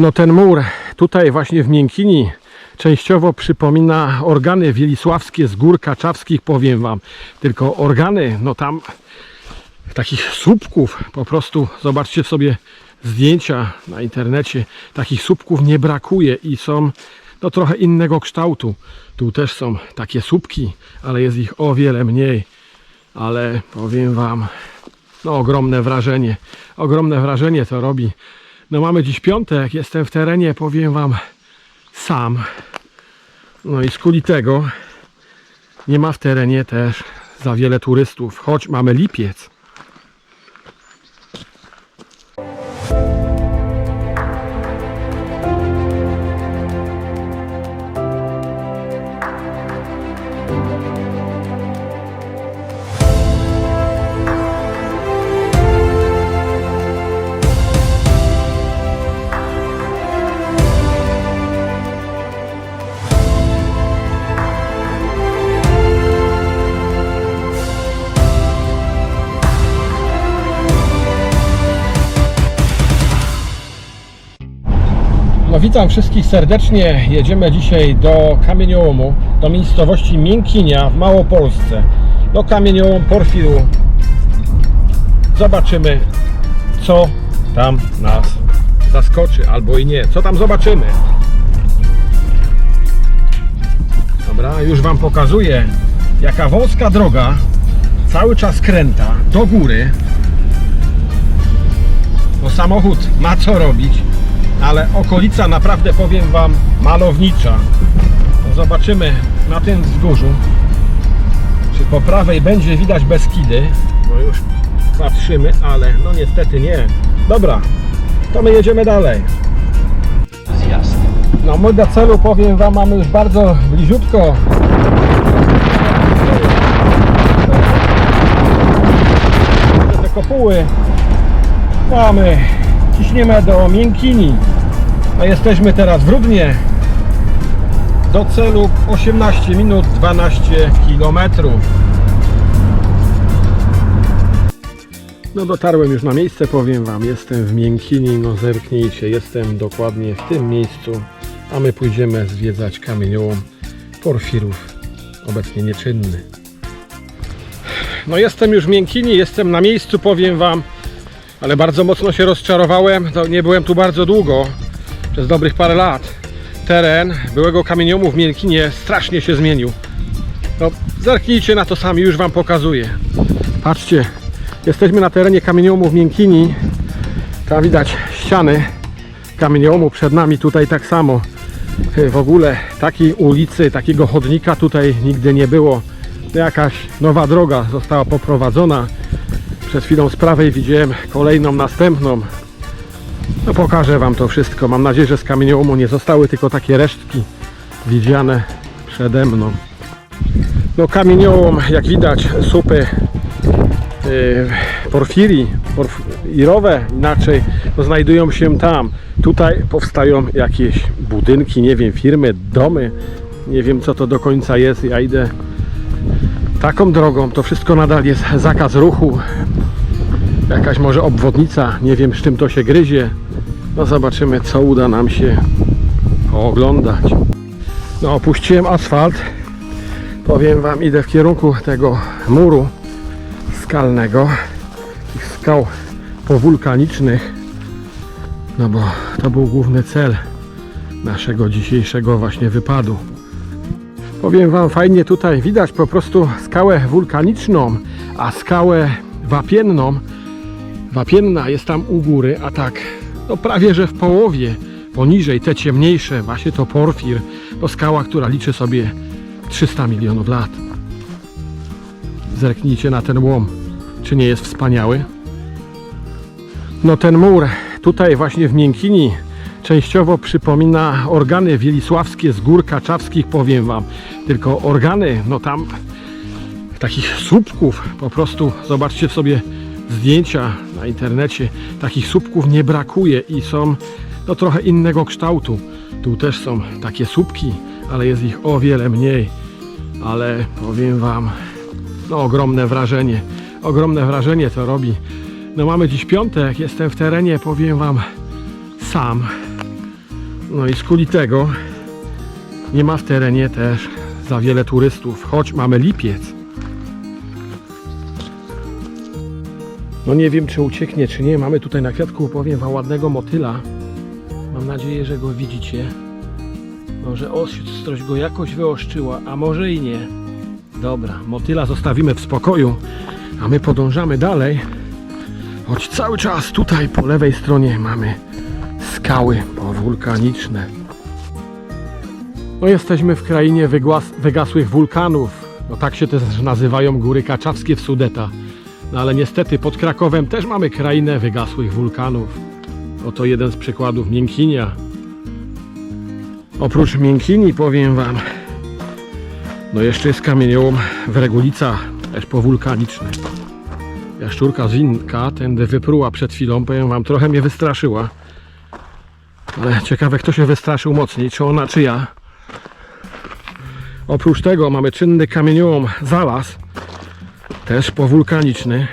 No ten mur tutaj właśnie w Miękini częściowo przypomina organy wielisławskie z gór kaczawskich, powiem wam. Tylko organy, no tam takich słupków po prostu, zobaczcie sobie zdjęcia na internecie, takich słupków nie brakuje i są no trochę innego kształtu. Tu też są takie słupki, ale jest ich o wiele mniej. Ale powiem wam, no ogromne wrażenie. Ogromne wrażenie to robi. No mamy dziś piątek, jestem w terenie, powiem wam sam. No i z kuli tego nie ma w terenie też za wiele turystów, choć mamy lipiec. Witam wszystkich serdecznie. Jedziemy dzisiaj do Kamieniołomu, do miejscowości Miękinia w Małopolsce. Do Kamieniołom Porfiru. Zobaczymy, co tam nas zaskoczy, albo i nie. Co tam zobaczymy? Dobra, już Wam pokazuję, jaka wąska droga cały czas kręta do góry. Bo samochód ma co robić ale okolica naprawdę powiem Wam malownicza. No zobaczymy na tym wzgórzu, czy po prawej będzie widać Beskidy. No już patrzymy, ale no niestety nie. Dobra, to my jedziemy dalej. Zjazd. No my do celu powiem Wam mamy już bardzo bliziutko. Te kopuły mamy. Ciśniemy do Miękini. No jesteśmy teraz w Rudnie. Do celu 18 minut 12 kilometrów. No dotarłem już na miejsce, powiem Wam, jestem w Miękini, no zerknijcie, jestem dokładnie w tym miejscu, a my pójdziemy zwiedzać kamieniołom Porfirów, obecnie nieczynny. No jestem już w Miękini, jestem na miejscu, powiem Wam, ale bardzo mocno się rozczarowałem, nie byłem tu bardzo długo, przez dobrych parę lat. Teren byłego kamieniołomu w Miękinie strasznie się zmienił. No, zerknijcie na to sami, już Wam pokazuję. Patrzcie, jesteśmy na terenie kamieniołomu w Miękini. Tam widać ściany kamieniołomu przed nami, tutaj tak samo. W ogóle takiej ulicy, takiego chodnika tutaj nigdy nie było. Jakaś nowa droga została poprowadzona. Przed chwilą z prawej widziałem kolejną, następną. No pokażę Wam to wszystko. Mam nadzieję, że z kamieniołomu nie zostały tylko takie resztki widziane przede mną. No kamieniołom, jak widać, supy yy, porfirii, porfirowe inaczej, to znajdują się tam. Tutaj powstają jakieś budynki, nie wiem, firmy, domy. Nie wiem co to do końca jest. Ja idę taką drogą. To wszystko nadal jest zakaz ruchu. Jakaś może obwodnica, nie wiem z czym to się gryzie. No zobaczymy co uda nam się oglądać. No opuściłem asfalt. Powiem Wam, idę w kierunku tego muru skalnego, tych skał powulkanicznych, no bo to był główny cel naszego dzisiejszego właśnie wypadu. Powiem Wam, fajnie tutaj widać po prostu skałę wulkaniczną, a skałę wapienną. Wapienna jest tam u góry, a tak no prawie że w połowie poniżej te ciemniejsze, właśnie to porfir, to skała, która liczy sobie 300 milionów lat. Zerknijcie na ten łom. Czy nie jest wspaniały? No ten mur tutaj właśnie w Miękini częściowo przypomina organy wielisławskie z gór kaczawskich, powiem Wam. Tylko organy, no tam takich słupków po prostu, zobaczcie sobie zdjęcia na internecie, takich słupków nie brakuje i są no trochę innego kształtu. Tu też są takie słupki, ale jest ich o wiele mniej. Ale powiem Wam, no ogromne wrażenie. Ogromne wrażenie to robi. No mamy dziś piątek, jestem w terenie, powiem Wam sam. No i z kuli tego nie ma w terenie też za wiele turystów, choć mamy lipiec. No nie wiem, czy ucieknie, czy nie. Mamy tutaj na kwiatku, powiem wam, ładnego motyla. Mam nadzieję, że go widzicie. Może ostrość go jakoś wyoszczyła, a może i nie. Dobra, motyla zostawimy w spokoju, a my podążamy dalej. Choć cały czas tutaj po lewej stronie mamy skały powulkaniczne. No jesteśmy w krainie wygasłych wulkanów. No tak się też nazywają góry kaczawskie w Sudeta. No ale niestety pod Krakowem też mamy krainę wygasłych wulkanów. Oto jeden z przykładów Miękinia. Oprócz Miękini powiem wam, no jeszcze jest kamieniołom Wregulica, też powulkaniczny. Jaszczurka z winka tędy wypruła przed chwilą, powiem wam, trochę mnie wystraszyła. Ale ciekawe kto się wystraszył mocniej, czy ona, czy ja. Oprócz tego mamy czynny kamieniołom Zalas, też powulkaniczny.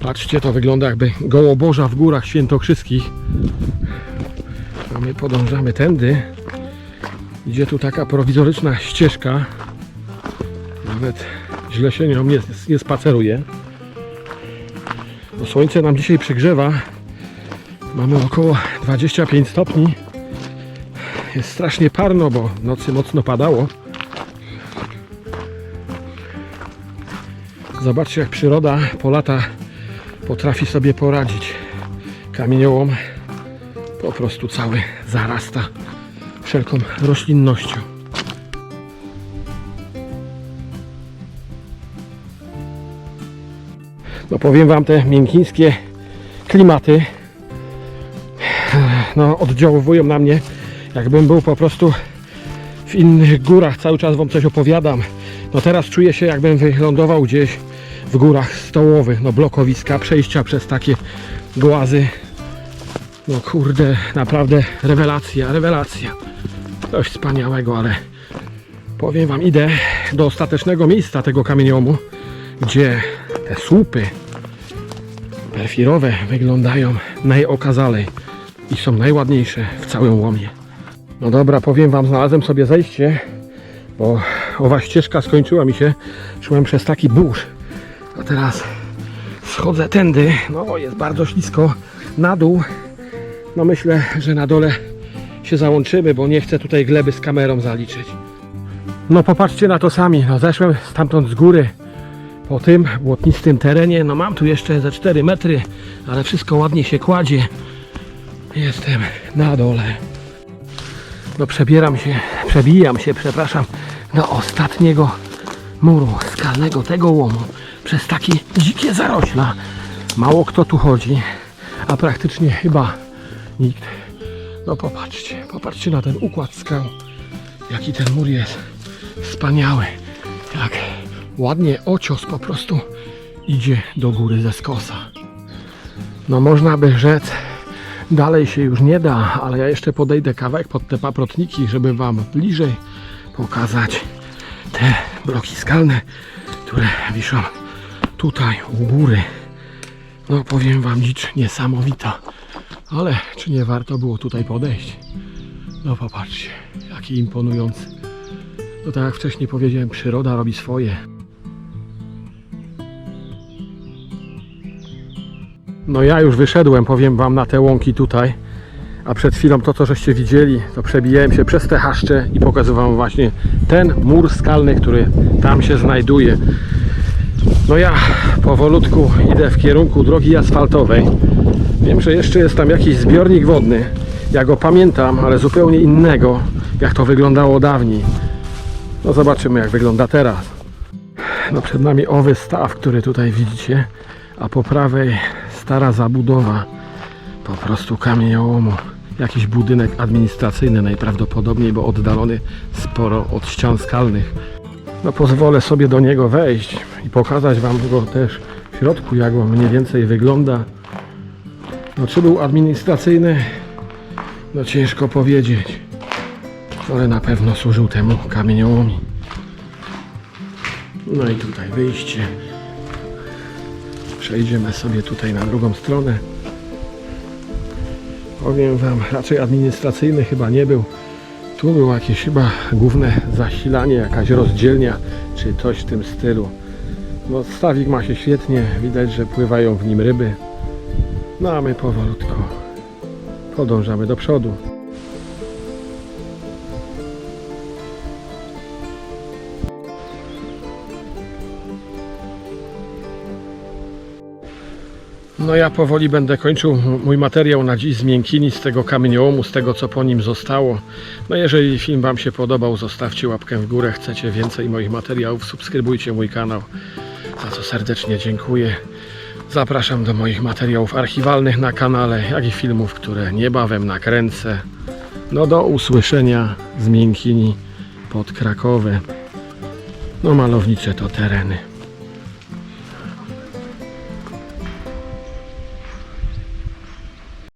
Patrzcie, to wygląda jakby gołoboża w górach świętokrzyskich. A my podążamy tędy. Idzie tu taka prowizoryczna ścieżka. Nawet źle się nią nie, nie spaceruje. No, słońce nam dzisiaj przygrzewa. Mamy około 25 stopni. Jest strasznie parno, bo nocy mocno padało. Zobaczcie jak przyroda po lata potrafi sobie poradzić. Kamieniołom po prostu cały zarasta wszelką roślinnością. No powiem wam te miękińskie klimaty no oddziaływują na mnie jakbym był po prostu w innych górach cały czas wam coś opowiadam no teraz czuję się jakbym wylądował gdzieś w górach stołowych no blokowiska, przejścia przez takie głazy no kurde, naprawdę rewelacja, rewelacja coś wspaniałego, ale powiem wam, idę do ostatecznego miejsca tego kamieniomu gdzie te słupy perfirowe wyglądają najokazalej i są najładniejsze w całym łomie. No dobra, powiem wam, znalazłem sobie zejście, bo owa ścieżka skończyła mi się. Szłem przez taki burz, a teraz schodzę tędy. No, jest bardzo ślisko na dół. No myślę, że na dole się załączymy, bo nie chcę tutaj gleby z kamerą zaliczyć. No popatrzcie na to sami. No zeszłem stamtąd z góry po tym błotnistym terenie. No mam tu jeszcze ze 4 metry, ale wszystko ładnie się kładzie. Jestem na dole. No przebieram się, przebijam się, przepraszam, do ostatniego muru skalnego tego łomu przez takie dzikie zarośla. Mało kto tu chodzi, a praktycznie chyba nikt. No popatrzcie, popatrzcie na ten układ skał. Jaki ten mur jest wspaniały. Jak ładnie ocios po prostu idzie do góry ze skosa. No można by rzec, dalej się już nie da, ale ja jeszcze podejdę kawałek pod te paprotniki, żeby Wam bliżej pokazać te bloki skalne, które wiszą tutaj u góry. No powiem Wam, dzicz niesamowita. Ale czy nie warto było tutaj podejść? No popatrzcie, jaki imponujący. No tak jak wcześniej powiedziałem, przyroda robi swoje. No ja już wyszedłem, powiem wam, na te łąki tutaj. A przed chwilą to, co żeście widzieli, to przebijałem się przez te haszcze i pokazywałem właśnie ten mur skalny, który tam się znajduje. No ja powolutku idę w kierunku drogi asfaltowej. Wiem, że jeszcze jest tam jakiś zbiornik wodny. Ja go pamiętam, ale zupełnie innego, jak to wyglądało dawniej. No zobaczymy, jak wygląda teraz. No przed nami owy staw, który tutaj widzicie, a po prawej stara zabudowa, po prostu kamieniołomu. Jakiś budynek administracyjny najprawdopodobniej, bo oddalony sporo od ścian skalnych. No pozwolę sobie do niego wejść i pokazać Wam go też w środku, jak on mniej więcej wygląda. No czy był administracyjny? No ciężko powiedzieć. Ale na pewno służył temu kamieniołomi. No i tutaj wyjście. Przejdziemy sobie tutaj na drugą stronę. Powiem Wam, raczej administracyjny chyba nie był. Tu było jakieś chyba główne zasilanie, jakaś rozdzielnia, czy coś w tym stylu. No stawik ma się świetnie, widać, że pływają w nim ryby. No a my powolutku podążamy do przodu. No ja powoli będę kończył mój materiał na dziś z miękini, z tego kamieniołomu, z tego co po nim zostało. No jeżeli film Wam się podobał, zostawcie łapkę w górę. Chcecie więcej moich materiałów, subskrybujcie mój kanał. Za co serdecznie dziękuję. Zapraszam do moich materiałów archiwalnych na kanale, jak i filmów, które niebawem nakręcę. No do usłyszenia z miękini pod Krakowem. No malownicze to tereny.